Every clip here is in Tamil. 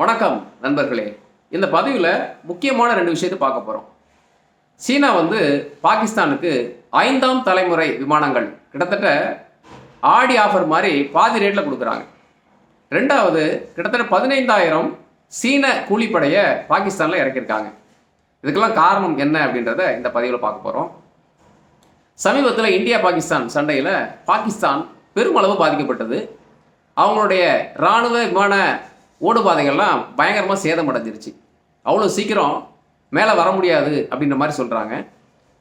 வணக்கம் நண்பர்களே. இந்த பதிவில் முக்கியமான ரெண்டு விஷயத்தை பார்க்க போகிறோம் சீனா வந்து பாகிஸ்தானுக்கு ஐந்தாம் தலைமுறை விமானங்கள் கிட்டத்தட்ட ஆடி ஆஃபர் மாதிரி பாதி ரேட்டில் கொடுக்குறாங்க. ரெண்டாவது கிட்டத்தட்ட பதினைந்தாயிரம் சீன கூலிப்படையை பாகிஸ்தானில் இறக்கியிருக்காங்க. இதுக்கெல்லாம் காரணம் என்ன அப்படின்றத இந்த பதிவில் பார்க்க போகிறோம் சமீபத்தில் இந்தியா பாகிஸ்தான் சண்டையில் பாகிஸ்தான் பெருமளவு பாதிக்கப்பட்டது. அவங்களுடைய இராணுவ விமான ஓடுபாதைகள்லாம் பயங்கரமாக சேதமடைஞ்சிருச்சு அவ்வளோ சீக்கிரம் மேலே வர முடியாது அப்படின்ற மாதிரி சொல்கிறாங்க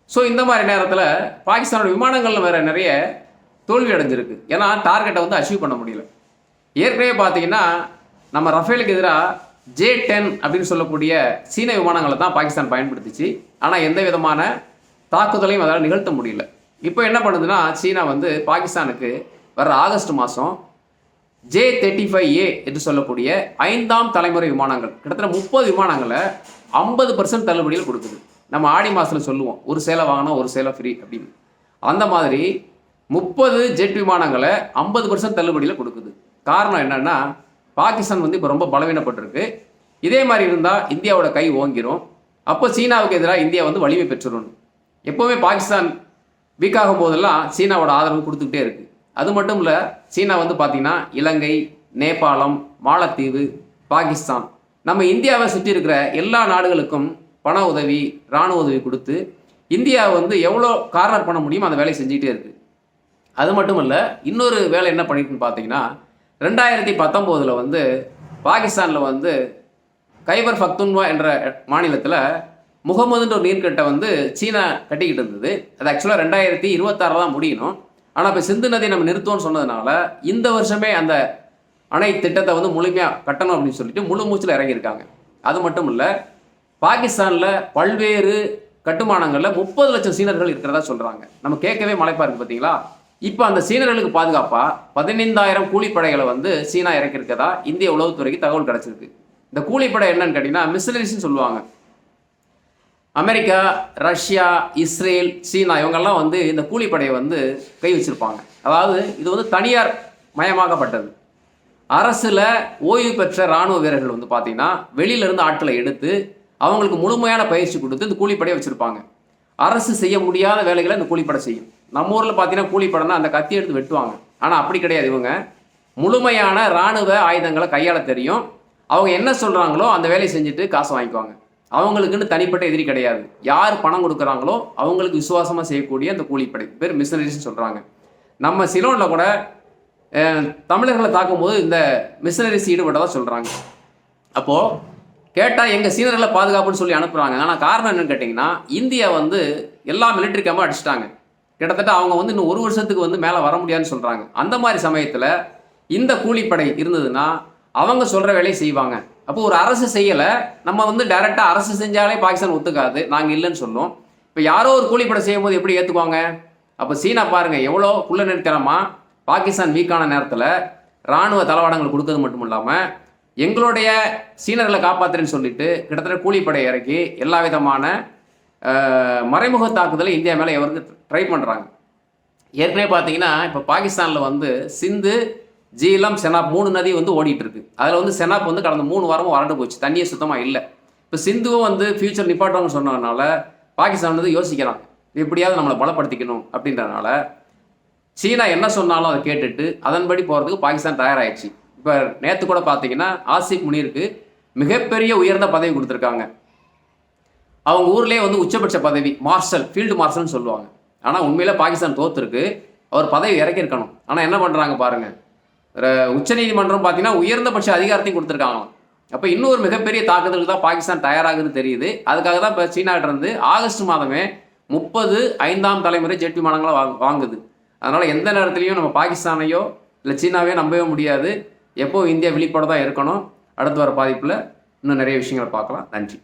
ஸோ இந்த மாதிரி நேரத்தில் பாகிஸ்தானோட விமானங்களில் வேறு நிறைய தோல்வி அடைஞ்சிருக்கு. ஏன்னா டார்கெட்டை வந்து அச்சீவ் பண்ண முடியல. ஏற்கனவே பார்த்தீங்கன்னா நம்ம ரஃபேலுக்கு எதிராக ஜே டென் அப்படின்னு சொல்லக்கூடிய சீன விமானங்களை தான் பாகிஸ்தான் பயன்படுத்திச்சு. ஆனால் எந்த விதமான தாக்குதலையும் அதால் நிகழ்த்த முடியல. இப்போ என்ன பண்ணுதுன்னா சீனா வந்து பாகிஸ்தானுக்கு வர ஆகஸ்ட் மாதம் ஜே தேர்ட்டி ஃபைவ் ஏ என்று சொல்லக்கூடிய ஐந்தாம் தலைமுறை விமானங்கள் கிட்டத்தட்ட முப்பது விமானங்களை ஐம்பது பர்சன்ட் தள்ளுபடியில் கொடுக்குது. நம்ம ஆடி மாதத்தில் சொல்லுவோம் ஒரு சேலை வாங்கினா ஒரு சேலை ஃப்ரீ அப்படின்னு. அந்த மாதிரி முப்பது ஜெட் விமானங்களை ஐம்பது பர்சன்ட் தள்ளுபடியில் கொடுக்குது. காரணம் என்னென்னா பாகிஸ்தான் வந்து இப்போ ரொம்ப பலவீனப்பட்டிருக்கு. இதே மாதிரி இருந்தால் இந்தியாவோட கை ஓங்கிரும். அப்போ சீனாவுக்கு எதிராக இந்தியா வந்து வலிமை பெற்றுடணும் எப்போவுமே பாகிஸ்தான் வீக் ஆகும் போதெல்லாம் சீனாவோட ஆதரவு கொடுத்துக்கிட்டே இருக்குது அது மட்டும் இல்லை சீனா வந்து பார்த்திங்கன்னா இலங்கை நேபாளம் மாலத்தீவு பாகிஸ்தான். நம்ம இந்தியாவை சுற்றி இருக்கிற எல்லா நாடுகளுக்கும் பண உதவி இராணுவ உதவி கொடுத்து இந்தியா வந்து எவ்வளோ கார்னர் பண்ண முடியுமோ அந்த வேலையை செஞ்சுக்கிட்டே இருக்குது அது மட்டும் இல்லை இன்னொரு வேலை என்ன பண்ணிட்டுன்னு பார்த்தீங்கன்னா ரெண்டாயிரத்தி பத்தொம்போதில் வந்து பாகிஸ்தானில் வந்து கைபர் ஃபக்துன்வா என்ற மாநிலத்தில் முகமதுன்ற ஒரு நீர்க்கட்டை வந்து சீனா கட்டிக்கிட்டு இருந்தது. அது ஆக்சுவலாக ரெண்டாயிரத்தி இருபத்தாறில் தான் முடியணும். ஆனால் இப்போ சிந்து நதியை நம்ம நிறுத்தோம்னு சொன்னதுனால இந்த வருஷமே அந்த அணை திட்டத்தை வந்து முழுமையாக கட்டணும் அப்படின்னு சொல்லிட்டு முழு மூச்சில் இறங்கியிருக்காங்க. அது மட்டும் இல்லை பாகிஸ்தானில் பல்வேறு கட்டுமானங்களில் முப்பது லட்சம் சீனர்கள் இருக்கிறதா சொல்கிறாங்க நம்ம கேட்கவே மலைப்பா இருக்குது பார்த்தீங்களா இப்போ அந்த சீனர்களுக்கு பாதுகாப்பாக பதினைந்தாயிரம் கூலிப்படைகளை வந்து சீனா இறக்கியிருக்கதா இந்திய உளவுத்துறைக்கு தகவல் கிடச்சிருக்கு. இந்த கூலிப்படை என்னன்னு கேட்டிங்கன்னா மிசிலரிஸ்ன்னு சொல்லுவாங்க. அமெரிக்கா ரஷ்யா இஸ்ரேல் சீனா இவங்கெல்லாம் வந்து இந்த கூலிப்படையை வந்து கை வச்சிருப்பாங்க. அதாவது இது வந்து தனியார் மயமாக்கப்பட்டது. அரசில் ஓய்வு பெற்ற இராணுவ வீரர்கள் வந்து பார்த்திங்கன்னா வெளியிலேருந்து ஆட்களை எடுத்து அவங்களுக்கு முழுமையான பயிற்சி கொடுத்து இந்த கூலிப்படையை வச்சுருப்பாங்க. அரசு செய்ய முடியாத வேலைகளை இந்த கூலிப்படை செய்யும். நம்ம ஊரில் பார்த்தீங்கன்னா கூலிப்படைனா அந்த கத்தி எடுத்து வெட்டுவாங்க. ஆனால் அப்படி கிடையாது இவங்க. முழுமையான இராணுவ ஆயுதங்களை கையாள தெரியும். அவங்க என்ன சொல்கிறாங்களோ அந்த வேலையை செஞ்சுட்டு காசு வாங்கிக்குவாங்க. அவங்களுக்குன்னு தனிப்பட்ட எதிரி கிடையாது. யார் பணம் கொடுக்குறாங்களோ அவங்களுக்கு விசுவாசமாக செய்யக்கூடிய அந்த கூலிப்படை. பேர் மிஷனரிஸ்ன்னு சொல்கிறாங்க நம்ம சிலோனில் கூட தமிழர்களை தாக்கும்போது இந்த மிஷனரிஸ் ஈடுபட்டதாக சொல்கிறாங்க அப்போது கேட்டால் எங்கள் சீனர்களை பாதுகாப்புன்னு சொல்லி அனுப்புகிறாங்க ஆனால் காரணம் என்னென்னு கேட்டிங்கன்னா இந்தியா வந்து எல்லா மிலிட்ரி கேம்பும் அடிச்சிட்டாங்க. கிட்டத்தட்ட அவங்க வந்து இன்னும் ஒரு வருஷத்துக்கு வந்து மேலே வர முடியாதுன்னு சொல்கிறாங்க அந்த மாதிரி சமயத்தில் இந்த கூலிப்படை இருந்ததுன்னா அவங்க சொல்கிற வேலையை செய்வாங்க. அப்போ ஒரு அரசு செய்யலை நம்ம வந்து டைரெக்டாக அரசு செஞ்சாலே பாகிஸ்தான் ஒத்துக்காது. நாங்கள் இல்லைன்னு சொல்லும் இப்போ யாரோ ஒரு கூலிப்படை செய்யும் போது எப்படி ஏற்றுக்குவாங்க அப்போ சீனா பாருங்கள் எவ்வளோ குள்ள நிறுத்தனமாக பாகிஸ்தான் வீக்கான நேரத்தில் இராணுவ தளவாடங்கள் கொடுக்கறது மட்டும் இல்லாமல் எங்களுடைய சீனர்களை காப்பாத்துறேன்னு சொல்லிட்டு கிட்டத்தட்ட கூலிப்படை இறக்கி எல்லா விதமான மறைமுக தாக்குதலை இந்தியா மேலே எவருக்கு ட்ரை பண்ணுறாங்க ஏற்கனவே பார்த்தீங்கன்னா இப்போ பாகிஸ்தானில் வந்து சிந்து ஜீலம் செனாப் மூணு நதி வந்து ஓடிட்டு இருக்கு அதில் வந்து செனாப் வந்து கடந்த மூணு வாரமும் வறண்டு போச்சு. தண்ணியே சுத்தமாக இல்லை. இப்போ சிந்துவும் வந்து ஃபியூச்சர் நிப்பாட்டோன்னு சொன்னதுனால பாகிஸ்தான் வந்து யோசிக்கிறாங்க எப்படியாவது நம்மளை பலப்படுத்திக்கணும் அப்படின்றனால சீனா என்ன சொன்னாலும் அதை கேட்டுட்டு அதன்படி போகிறதுக்கு பாகிஸ்தான் தயாராகிடுச்சு இப்போ நேற்று கூட பார்த்தீங்கன்னா ஆசிப் முனிருக்கு மிகப்பெரிய உயர்ந்த பதவி கொடுத்துருக்காங்க. அவங்க ஊர்லேயே வந்து உச்சபட்ச பதவி மார்ஷல் ஃபீல்டு மார்ஷல்னு சொல்லுவாங்க. ஆனால் உண்மையில் பாகிஸ்தான் தோத்துருக்கு. அவர் பதவி இறக்கியிருக்கணும். ஆனால் என்ன பண்ணுறாங்க பாருங்கள் உச்சநீதிமன்றம் பார்த்தீங்கன்னா உயர்ந்தபட்ச அதிகாரத்தையும் கொடுத்துருக்காங்க. அப்போ இன்னொரு மிகப்பெரிய தாக்குதலுக்கு தான் பாகிஸ்தான் தயாராகுதுன்னு தெரியுது. அதுக்காக தான் இப்போ சீனாகிட்ட இருந்து ஆகஸ்ட் மாதமே முப்பது ஐந்தாம் தலைமுறை ஜெட் விமானங்களை வாங் வாங்குது. அதனால் எந்த நேரத்துலையும் நம்ம பாகிஸ்தானையோ இல்லை சீனாவையோ நம்பவே முடியாது. எப்போ இந்தியா விழிப்போட தான் இருக்கணும். அடுத்து வர பாதிப்பில் இன்னும் நிறைய விஷயங்களை பார்க்கலாம். நன்றி.